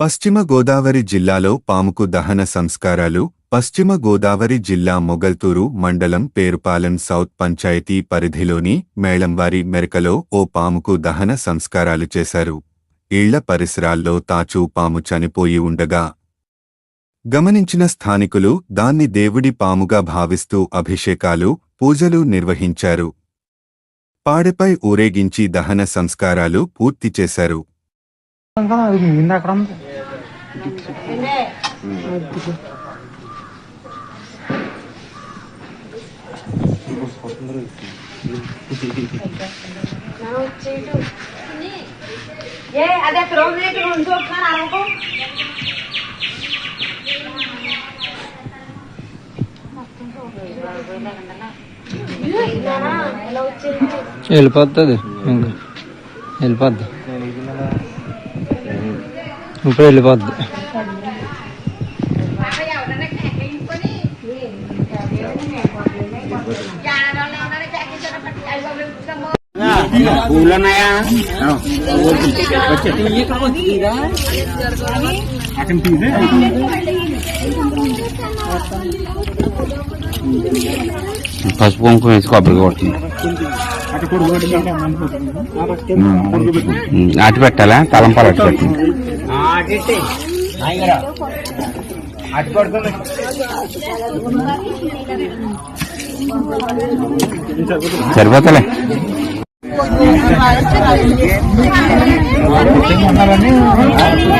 పశ్చిమ గోదావరి జిల్లాలో పాముకు దహన సంస్కారాలు పశ్చిమ గోదావరి జిల్లా మొగల్తూరు మండలం పేరుపాలెం సౌత్ పంచాయతీ పరిధిలోని మేళంవారి మెరకలో ఓ పాముకు దహన సంస్కారాలు చేశారు. ఇళ్ళ పరిసరాల్లో తాచూ పాము చనిపోయి ఉండగా గమనించిన స్థానికులు దాన్ని దేవుడి పాముగా భావిస్తూ అభిషేకాలు పూజలు నిర్వహించారు. పాడెపై ఊరేగించి దహన సంస్కారాలు పూర్తి చేశారు. ఏ అదే ప్రోగ్రెస్ ఉంటూ వస్తున్నాను అనుకో వెళ్ళిపోతుంది ఇంకా వెళ్ళిపోద్ది. ఇప్పుడు వెళ్ళిపోద్ది. పసుపు కుంకుమ వేసి కొబ్బరి కొడుతుంది. అటు పెట్టాలా? తలంపాలు అటు పెట్టండి సరిపోతలే. డబ్బులకి